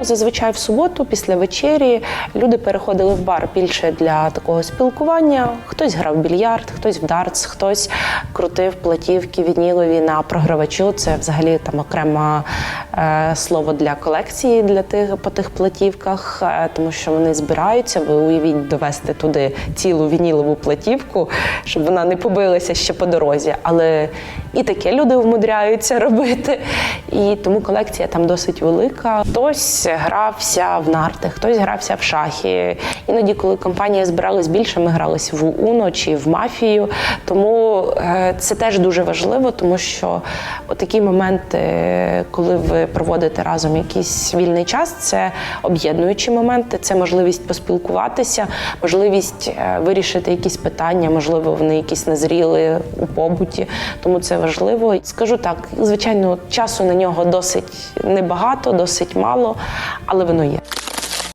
Зазвичай в суботу, після вечері, люди переходили в бар більше для такого спілкування. Хтось грав більярд, хтось в дартс, хтось крутив платівки вінілові на програвачу. Це взагалі там окреме е, слово для колекції для тих по тих платівках, е, тому що вони збираються. Ви уявіть довести туди цілу вінілову платівку, щоб вона не побилася ще по дорозі. Але і таке люди вмудряються робити. І тому колекція там досить велика. Хтось грався в нарти, хтось грався в шахи. Іноді, коли компанія збиралась більше, ми гралися в Уно чи в мафію. Тому е, це теж дуже важливо, тому що такі моменти, коли ви проводите разом якийсь вільний час, це об'єднуючі моменти, це можливість поспілкуватися, можливість е, вирішити якісь питання, можливо, вони якісь назріли у побуті. Тому це важливо. Скажу так, звичайно, часу на нього досить небагато, досить мало, але воно є.